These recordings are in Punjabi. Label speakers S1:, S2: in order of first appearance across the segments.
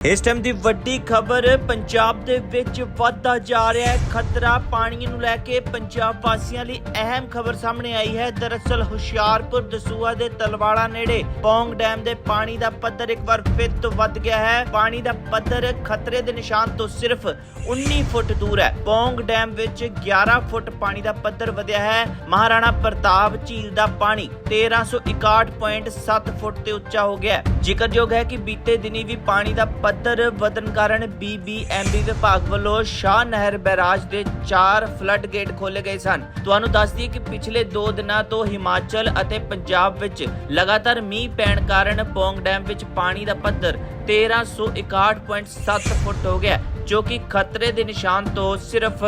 S1: ਇਸ ਟਾਈਮ ਦੀ ਵੱਡੀ ਖਬਰ, ਪੰਜਾਬ ਦੇ ਵਿੱਚ ਵੱਧਦਾ ਜਾ ਰਿਹਾ ਹੈ ਖਤਰਾ। ਪਾਣੀ ਨੂੰ ਲੈ ਕੇ ਪੰਜਾਬ ਵਾਸੀਆਂ ਲਈ ਅਹਿਮ ਖਬਰ ਸਾਹਮਣੇ ਆਈ ਹੈ। ਦਰਅਸਲ ਹੁਸ਼ਿਆਰਪੁਰ ਦਸੂਆ ਦੇ ਤਲਵਾੜਾ ਨੇੜੇ ਪੌਂਗ ਡੈਮ ਦੇ ਪਾਣੀ ਦਾ ਪੱਧਰ ਇੱਕ ਵਾਰ ਫਿਰ ਤੋਂ ਵੱਧ ਗਿਆ ਹੈ। ਪਾਣੀ ਦਾ ਪੱਧਰ ਖਤਰੇ ਦੇ ਨਿਸ਼ਾਨ ਤੋਂ ਸਿਰਫ 19 ਫੁੱਟ ਦੂਰ ਹੈ। ਪੌਂਗ ਡੈਮ ਵਿੱਚ 11 ਫੁੱਟ ਪਾਣੀ ਦਾ ਪੱਧਰ ਵਧਿਆ ਹੈ। ਮਹਾਰਾਣਾ ਪ੍ਰਤਾਪ ਝੀਲ ਦਾ ਪਾਣੀ 1361.7 ਫੁੱਟ ਤੇ ਉੱਚਾ ਹੋ ਗਿਆ ਹੈ। ਜ਼ਿਕਰਯੋਗ ਹੈ ਕਿ ਬੀਤੇ ਦਿਨੀ ਵੀ ਪਾਣੀ ਦਾ ਪੱਧਰ ਵਧਣ ਕਾਰਨ ਬੀਬੀਐਮਬੀ ਵਿਭਾਗ ਵੱਲੋਂ ਸ਼ਾਹ ਨਹਿਰ ਬੈਰਾਜ ਦੇ 4 ਫਲੱਡ ਗੇਟ ਖੋਲੇ ਗਏ ਸਨ। ਤੁਹਾਨੂੰ ਦੱਸ ਦਈਏ ਕਿ ਪਿਛਲੇ 2 ਦਿਨਾਂ ਤੋਂ ਹਿਮਾਚਲ ਅਤੇ ਪੰਜਾਬ ਵਿੱਚ ਲਗਾਤਾਰ ਮੀਂਹ ਪੈਣ ਕਾਰਨ ਪੌਂਗ ਡੈਮ ਵਿੱਚ ਪਾਣੀ ਦਾ ਪੱਧਰ 1361.7 ਫੁੱਟ ਹੋ ਗਿਆ, ਜੋ ਕਿ ਖਤਰੇ ਦੇ ਨਿਸ਼ਾਨ ਤੋਂ ਸਿਰਫ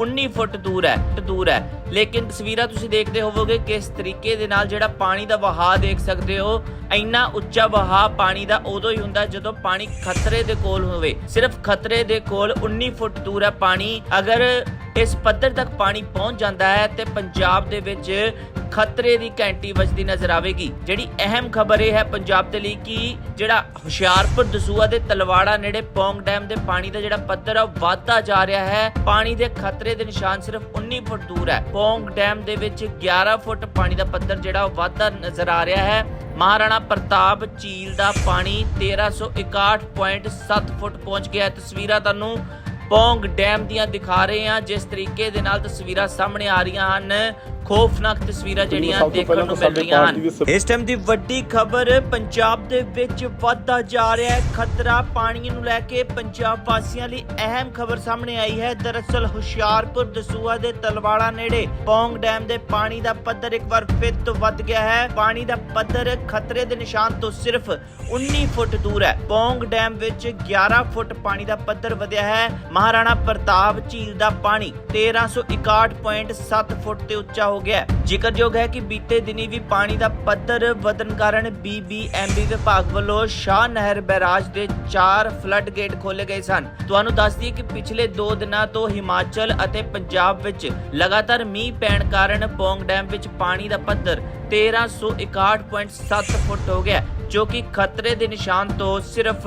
S1: 19 ਫੁੱਟ ਦੂਰ ਹੈ ਦੂਰ ਹੈ। ਲੇਕਿਨ ਤਸਵੀਰਾਂ ਤੁਸੀਂ ਦੇਖਦੇ ਹੋਵੋਗੇ ਕਿਸ ਤਰੀਕੇ ਦੇ ਨਾਲ ਜਿਹੜਾ ਪਾਣੀ ਦਾ ਵਹਾਅ ਦੇਖ ਸਕਦੇ ਹੋ, ਇੰਨਾ ਉੱਚਾ ਵਹਾਅ ਪਾਣੀ ਦਾ ਉਦੋਂ ਹੀ ਹੁੰਦਾ ਜਦੋਂ ਪਾਣੀ ਖਤਰੇ ਦੇ ਕੋਲ ਹੋਵੇ। ਸਿਰਫ ਖਤਰੇ ਦੇ ਕੋਲ 19 ਫੁੱਟ ਦੂਰ ਹੈ ਪਾਣੀ। ਅਗਰ ਇਸ ਪੱਧਰ ਤੱਕ ਪਾਣੀ ਪਹੁੰਚ ਜਾਂਦਾ ਹੈ ਤੇ ਪੰਜਾਬ ਦੇ ਵਿੱਚ ਖਤਰੇ ਦੀ ਘੰਟੀ ਵੱਜਦੀ ਨਜ਼ਰ ਆਵੇਗੀ। ਜਿਹੜੀ ਅਹਿਮ ਖਬਰ ਇਹ ਹੈ ਪੰਜਾਬ ਦੇ ਲਈ ਕਿ ਜਿਹੜਾ ਹੁਸ਼ਿਆਰਪੁਰ ਦਸੂਆ ਦੇ ਤਲਵਾੜਾ ਨੇੜੇ ਪੌਂਗ ਡੈਮ ਦੇ ਪਾਣੀ ਦਾ ਜਿਹੜਾ ਪੱਧਰ ਹੈ ਉਹ ਜਾ ਰਿਹਾ ਹੈ। ਪਾਣੀ ਦੇ ਖਤਰੇ ਦੇ ਨਿਸ਼ਾਨ ਸਿਰਫ 19 ਫੁੱਟ ਦੂਰ ਹੈ। ਪੌਂਗ ਡੈਮ ਦੇ ਵਿੱਚ 11 ਫੁੱਟ ਪਾਣੀ ਦਾ ਪੱਧਰ ਜਿਹੜਾ, ਉਹ ਵੱਧਦਾ ਨਜ਼ਰ ਆ ਰਿਹਾ ਹੈ। ਮਹਾਰਾਣਾ ਪ੍ਰਤਾਪ ਝੀਲ ਦਾ ਪਾਣੀ 1361.7 ਫੁੱਟ ਪਹੁੰਚ ਗਿਆ ਹੈ। ਤਸਵੀਰਾਂ ਤੁਹਾਨੂੰ ਪੌਂਗ ਡੈਮ ਦੀਆਂ ਦਿਖਾ ਰਹੇ ਹਾਂ। ਜਿਸ ਤਰੀਕੇ ਦੇ ਨਾਲ ਤਸਵੀਰਾਂ ਸਾਹਮਣੇ ਆ ਰਹੀਆਂ ਹਨ। ਖੌਫਨਾਕ ਤਸਵੀਰਾਂ ਜਿਹੜੀਆਂ ਦੇਖਣ ਨੂੰ ਮਿਲ ਰਹੀਆਂ ਹਨ। ਇਸ ਟਾਈਮ ਦੀ ਵੱਡੀ ਖਬਰ ਪੰਜਾਬ ਦੇ ਵਿੱਚ ਵੱਧਦਾ ਜਾ ਰਿਹਾ ਹੈ ਖਤਰਾ। ਪਾਣੀ ਨੂੰ ਲੈ ਕੇ ਪੰਜਾਬ ਵਾਸੀਆਂ ਲਈ ਅਹਿਮ ਖਬਰ ਸਾਹਮਣੇ ਆਈ ਹੈ। ਦਰਅਸਲ ਹੁਸ਼ਿਆਰਪੁਰ ਦਸੂਆ ਦੇ ਤਲਵਾੜਾ ਨੇੜੇ ਪੌਂਗ ਡੈਮ ਦੇ ਪਾਣੀ ਦਾ ਪੱਧਰ ਇੱਕ ਵਾਰ ਫਿਰ ਤੋਂ ਵੱਧ ਗਿਆ ਹੈ। ਪਾਣੀ ਦਾ ਪੱਧਰ ਖਤਰੇ ਦੇ ਨਿਸ਼ਾਨ ਤੋਂ ਸਿਰਫ 19 ਫੁੱਟ ਦੂਰ ਹੈ। ਪੌਂਗ ਡੈਮ ਵਿੱਚ 11 ਫੁੱਟ ਪਾਣੀ ਦਾ ਪੱਧਰ ਵਧਿਆ ਹੈ। ਮਹਾਰਾਣਾ ਪ੍ਰਤਾਪ ਝੀਲ ਦਾ ਪਾਣੀ 1361.7 ਫੁੱਟ ਤੇ ਉੱਚਾ ਹੋ ਗਿਆ ਜ਼ਿਕਰਯੋਗ ਹੈ ਕਿ ਬੀਤੇ ਦਿਨੀ ਵੀ ਪਾਣੀ ਦਾ ਪੱਧਰ ਵਧਣ ਕਾਰਨ ਬੀਬੀਐਮਬੀ ਵਿਭਾਗ ਵੱਲੋਂ ਸ਼ਾਹ ਨਹਿਰ ਬੈਰਾਜ ਦੇ 4 ਫਲੱਡ ਗੇਟ ਖੋਲੇ ਗਏ ਸਨ। ਤੁਹਾਨੂੰ ਦੱਸ ਦਈਏ ਕਿ ਪਿਛਲੇ 2 ਦਿਨਾਂ ਤੋਂ ਹਿਮਾਚਲ ਅਤੇ ਪੰਜਾਬ ਵਿੱਚ ਲਗਾਤਾਰ ਮੀਂਹ ਪੈਣ ਕਾਰਨ ਪੌਂਗ ਡੈਮ ਵਿੱਚ ਪਾਣੀ ਦਾ ਪੱਧਰ 1361.7 ਫੁੱਟ ਹੋ ਗਿਆ ਜੋ ਕਿ ਖਤਰੇ ਦੇ ਨਿਸ਼ਾਨ ਤੋਂ ਸਿਰਫ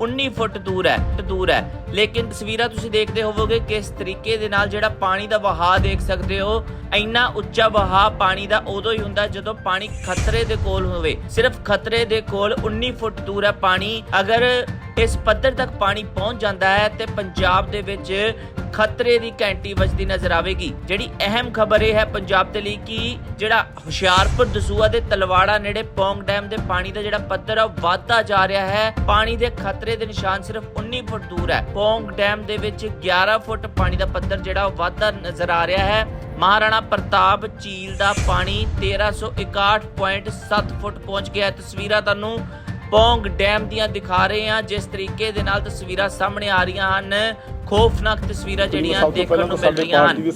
S1: 19 ਫੁੱਟ ਦੂਰ ਹੈ ਦੂਰ ਹੈ। ਲੇਕਿਨ ਤਸਵੀਰਾਂ ਤੁਸੀਂ ਦੇਖਦੇ ਹੋਵੋਗੇ ਕਿਸ ਤਰੀਕੇ ਦੇ ਨਾਲ ਜਿਹੜਾ ਪਾਣੀ ਦਾ ਵਹਾਅ ਦੇਖ ਸਕਦੇ ਹੋ, ਇੰਨਾ ਉੱਚਾ ਵਹਾਅ ਪਾਣੀ ਦਾ ਉਦੋਂ ਹੀ ਹੁੰਦਾ ਜਦੋਂ ਪਾਣੀ ਖਤਰੇ ਦੇ ਕੋਲ ਹੋਵੇ। ਸਿਰਫ ਖਤਰੇ ਦੇ ਕੋਲ 19 ਫੁੱਟ ਦੂਰ ਹੈ ਪਾਣੀ। ਅਗਰ ਇਸ ਪੱਧਰ ਤੱਕ ਪਾਣੀ ਪਹੁੰਚ ਜਾਂਦਾ ਹੈ ਤੇ ਪੰਜਾਬ ਦੇ ਵਿੱਚ ਖਤਰੇ ਦੀ ਘੰਟੀ ਵੱਜਦੀ ਨਜ਼ਰ ਆਵੇਗੀ। ਜਿਹੜੀ ਅਹਿਮ ਖਬਰ ਇਹ ਹੈ ਪੰਜਾਬ ਦੇ ਲਈ ਕਿ ਜਿਹੜਾ ਹੁਸ਼ਿਆਰਪੁਰ ਦਸੂਆ ਦੇ ਤਲਵਾੜਾ ਨੇੜੇ ਪੌਂਗ ਡੈਮ ਦੇ ਪਾਣੀ ਦਾ ਜਿਹੜਾ ਪੱਧਰ ਹੈ ਉਹ ਜਾ ਰਿਹਾ ਹੈ। ਪਾਣੀ ਦੇ ਖਤਰੇ ਦੇ ਨਿਸ਼ਾਨ ਸਿਰਫ 19 ਫੁੱਟ ਦੂਰ ਹੈ। ਪੌਂਗ ਡੈਮ ਦੇ ਵਿੱਚ 11 ਫੁੱਟ ਪਾਣੀ ਦਾ ਪੱਧਰ ਜਿਹੜਾ, ਉਹ ਵੱਧਦਾ ਨਜ਼ਰ ਆ ਰਿਹਾ ਹੈ। ਮਹਾਰਾਣਾ ਪ੍ਰਤਾਪ ਝੀਲ ਦਾ ਪਾਣੀ 1361.7 ਫੁੱਟ ਪਹੁੰਚ ਗਿਆ ਤਸਵੀਰਾਂ ਤੁਹਾਨੂੰ ਪੌਂਗ ਡੈਮ ਦੀਆਂ ਦਿਖਾ ਰਹੇ ਹਾਂ ਜਿਸ ਤਰੀਕੇ ਦੇ ਨਾਲ ਤਸਵੀਰਾਂ ਸਾਹਮਣੇ ਆ ਰਹੀਆਂ ਹਨ। ਖੌਫਨਾਕ ਤਸਵੀਰਾਂ ਜਿਹੜੀਆਂ ਦੇਖਣ ਨੂੰ ਮਿਲ ਰਹੀਆਂ ਹਨ।